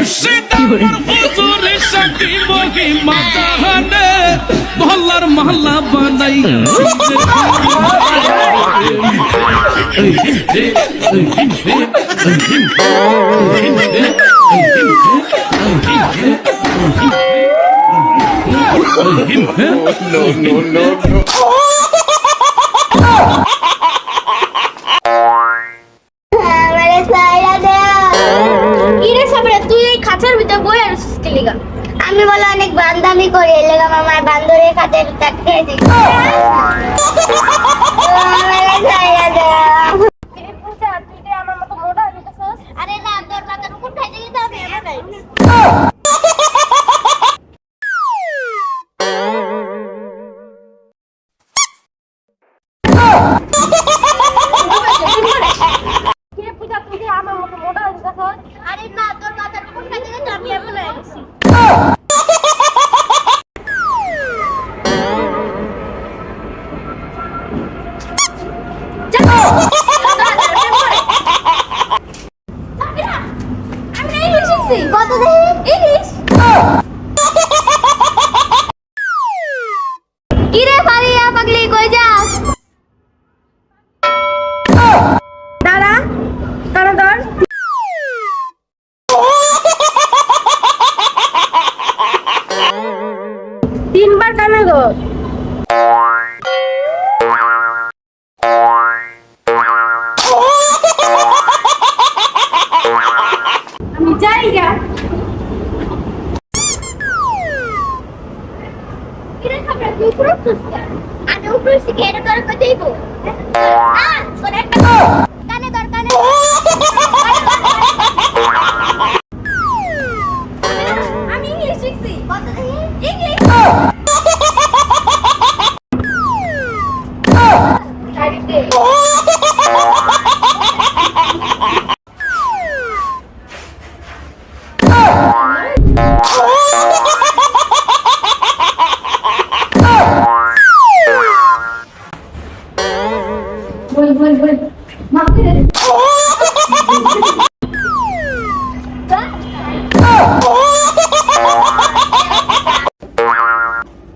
মুর্শিদ আমার হুজুরে সাকি মহিমা জাহানে মহল্লার খাঁচার ভিতর বই আর লিগা। আমি বলে অনেক বান্দামি করি এলাকা আমার বান্দরের কাছে চাকরি দিই আমারে সাইরা দাও কিরে পূজা তুই যে আমার মতো মোটা গেছিস আরে না তোর মাথার উপর খাইতে গেলে আমি এমন নাই গো আমি যাই গা কিরে খাবরা তুই উপরে উঠছিস কেন? উপরে উঠছি কি কই দেইবো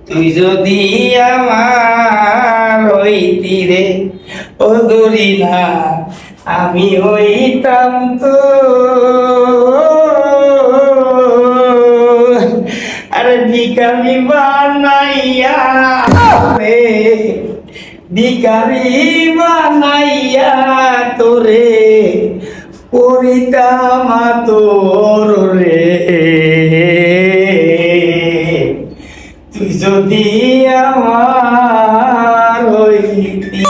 তুই যদি আমার হইতি রে ও না আমি হইতাম তো। আরে ভিকারি বানাইয়া রে। ভিকারি বানাইয়া তোরে করিতাম তোর রে তুই যদি আমার হইতি।